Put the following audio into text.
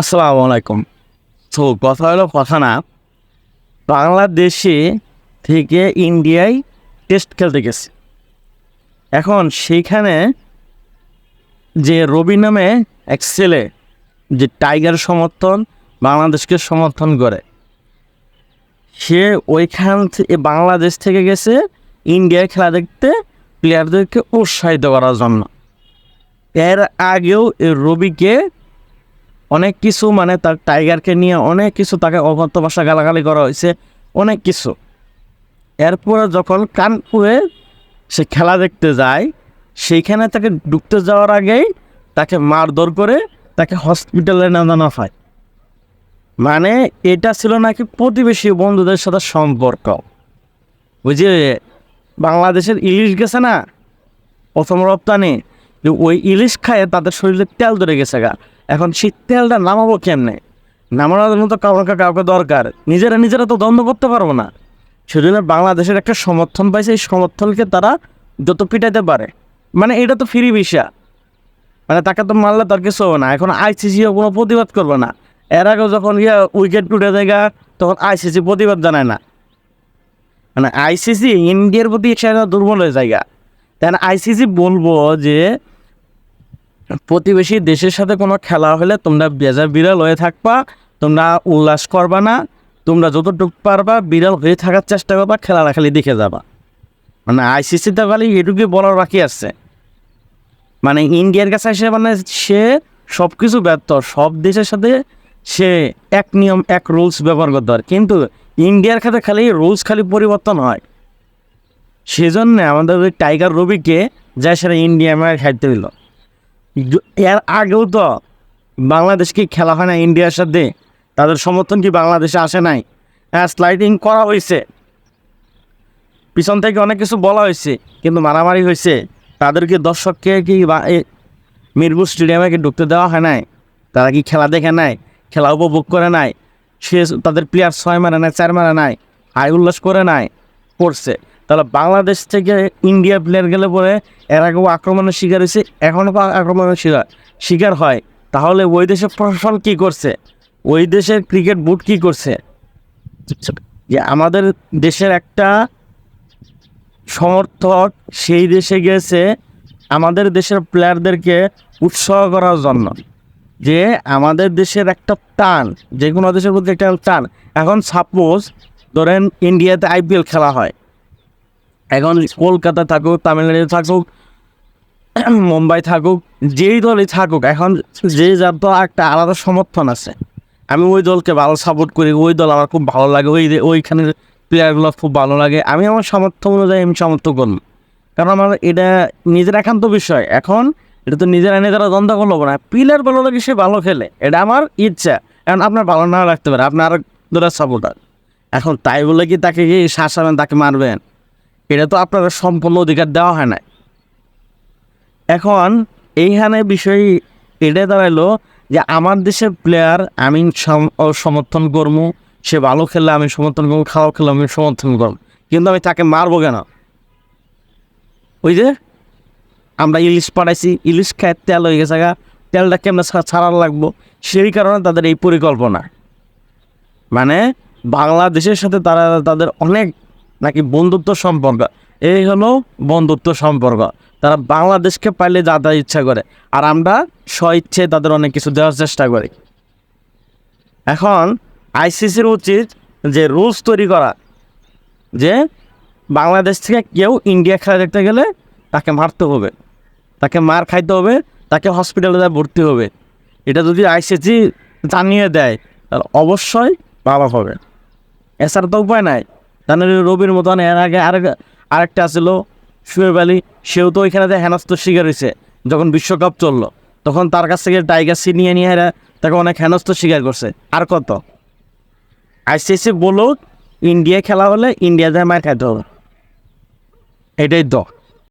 আসসালামু আলাইকুম। তো কথা হলো কথা না, বাংলাদেশে থেকে ইন্ডিয়ায় টেস্ট খেলতে গেছে। এখন সেইখানে যে রবি নামে এক ছেলে, যে টাইগার সমর্থন, বাংলাদেশকে সমর্থন করে, সে ওইখান থেকে বাংলাদেশ থেকে গেছে ইন্ডিয়ায় খেলা দেখতে প্লেয়ারদেরকে উৎসাহিত করার জন্য। এর আগেও রবিকে অনেক কিছু মানে তার টাইগারকে নিয়ে অনেক কিছু তাকে অভদ্র ভাষা গালাগালি করা হয়েছে, অনেক কিছু। এরপরে যখন কানপুরে সে খেলা দেখতে যায়, সেইখানে তাকে ঢুকতে যাওয়ার আগেই তাকে মারধর করে তাকে হসপিটালে নামানো হয়। মানে এটা ছিল নাকি প্রতিবেশী বন্ধুদের সাথে সম্পর্ক। ওই যে বাংলাদেশের ইলিশ গেছে না, প্রথম রপ্তানি ওই ইলিশ খায় তাদের শরীরে তেল ধরে গেছে গা। এখন তেলটা নামাবো কেমনে? নামানোর মতো কাউকে কাউকে দরকার। নিজেরা নিজেরা তো দ্বন্দ্ব করতে পারব না। সেজন্য বাংলাদেশের একটা সমর্থন পাইছে, এই সমর্থনকে তারা যত পিটাইতে পারে। মানে এটা তো ফ্রি ভিসা। মানে তাকে তো মারলে তার কিছু হবে না। এখন আইসিসিও কোনো প্রতিবাদ করবে না। এর আগে যখন ইয়া উইকেট টুটে জায়গা তখন আইসিসি প্রতিবাদ জানায় না। মানে আইসিসি ইন্ডিয়ার প্রতি সেটা দুর্বল হয়ে জায়গা তাই আইসিসি বলব যে প্রতিবেশী দেশের সাথে কোনো খেলা হলে তোমরা বেজা বিড়াল হয়ে থাকবা, তোমরা উল্লাস করবা না, তোমরা যতটুকু পারবা বিড়াল হয়ে থাকার চেষ্টা করবা, খেলাটা খালি দেখে যাবা। মানে আইসিসিতে খালি এটুকুই বলার বাকি আছে। মানে ইন্ডিয়ার কাছে এসে মানে সে সব কিছু ব্যর্থ, সব দেশের সাথে সে এক নিয়ম, এক রুলস ব্যবহার করতে পারে। কিন্তু ইন্ডিয়ার খাতে খালি রুলস খালি পরিবর্তন হয়। সেজন্য আমাদের ওই টাইগার রবিকে যা সেটা ইন্ডিয়া ম্যাচ খাইতে দিল এর আগেও তো বাংলাদেশকে খেলা হয় না ইন্ডিয়ার সাথে? তাদের সমর্থন কি বাংলাদেশে আসে নাই? হ্যাঁ স্লাইডিং করা হয়েছে। পিছন থেকে অনেক কিছু বলা হয়েছে, কিন্তু মারামারি হয়েছে। তাদেরকে দর্শককে কি মিরপুর স্টেডিয়ামে কি ঢুকতে দেওয়া হয় নাই? তারা কি খেলা দেখে নাই? খেলা উপভোগ করে নাই? সে তাদের প্লেয়ার ছয় মারে নাই, চার মারে নাই হাই উল্লাস করে নাই, করছে। তাহলে বাংলাদেশ থেকে ইন্ডিয়া প্লেয়ার গেলে পরে এর আগেও আক্রমণের শিকার হয়েছে, এখনও আক্রমণের শিকার শিকার হয়। তাহলে ওই দেশের প্রশাসন কী করছে? ওই দেশের ক্রিকেট বোর্ড কী করছে? যে আমাদের দেশের একটা সমর্থক সেই দেশে গেছে, আমাদের দেশের প্লেয়ারদেরকে উৎসাহ করার জন্য। যে আমাদের দেশের একটা টান, যে কোনো দেশের প্রতি একটা টান। এখন সাপোজ ধরেন ইন্ডিয়াতে আইপিএল খেলা হয়। এখন কলকাতা থাকুক, তামিলনাড়ু থাকুক, মুম্বাই থাকুক, যেই দলই থাকুক, এখন যে যার তো একটা আলাদা সমর্থন আছে। আমি ওই দলকে ভালো সাপোর্ট করি, ওই দল আমার খুব ভালো লাগে, ওই ওইখানের প্লেয়ারগুলো খুব ভালো লাগে। আমি আমার সমর্থন অনুযায়ী আমি সমর্থন করব। কারণ আমার এটা নিজের একান্ত বিষয়। এখন এটা তো নিজেরা নিজেরা দ্বন্দ্ব করল না। প্লেয়ার ভালো লাগে, সে ভালো খেলে। এটা আমার ইচ্ছা। এখন আপনার ভালো না রাখতে পারে আপনার আর দুটা সাপোর্টার এখন তাই বলে কি তাকে কি শাসাবেন তাকে মারবেন? এটা তো আপনাদের সম্পূর্ণ অধিকার দেওয়া হয় না এখন এইখানে বিষয় এটা দাঁড়াইলো যে আমার দেশের প্লেয়ার আমি সমর্থন করব সে ভালো খেললে আমি সমর্থন করব খারাপ খেললে আমি সমর্থন করব কিন্তু আমি তাকে মারবো কেন? ওই যে আমরা ইলিশ পাঠাইছি ইলিশ খায় তেল হয়ে গেছে গা, তেলটা কেমন ছাড়ার লাগবো? সেই কারণে তাদের এই পরিকল্পনা। মানে বাংলাদেশের সাথে তারা তাদের অনেক নাকি বন্ধুত্ব সম্পর্ক? এই হলো বন্ধুত্ব সম্পর্ক। তারা বাংলাদেশকে পাইলে যা যা ইচ্ছা করে। আর আমরা স্ব ইচ্ছে তাদের অনেক কিছু দেওয়ার চেষ্টা করি। এখন আইসিসির উচিত যে রুলস তৈরি করা, যে বাংলাদেশ থেকে কেউ ইন্ডিয়া খেলা দেখতে গেলে তাকে মারতে হবে। তাকে মার খাইতে হবে, তাকে হসপিটালে যা ভর্তি হবে। এটা যদি আইসিসি জানিয়ে দেয়, তাহলে অবশ্যই ভালো হবে। এছাড়া তো উপায় নাই। জানেন রবির মতন, এর আগে আরেক, আরেকটা আসলো শুয়েব আলী, সেও তো ওইখানে হেনস্ত শিকার হয়েছে যখন বিশ্বকাপ চলল, তখন তার কাছ থেকে টাইগার সি নিয়ে নিয়ে এরা তাকে অনেক হেনস্ত শিকার করছে। আর কত? আইসিসি বলুক, ইন্ডিয়া খেলা হলে ইন্ডিয়া যায় মার খাইতে হবে। এটাই তো।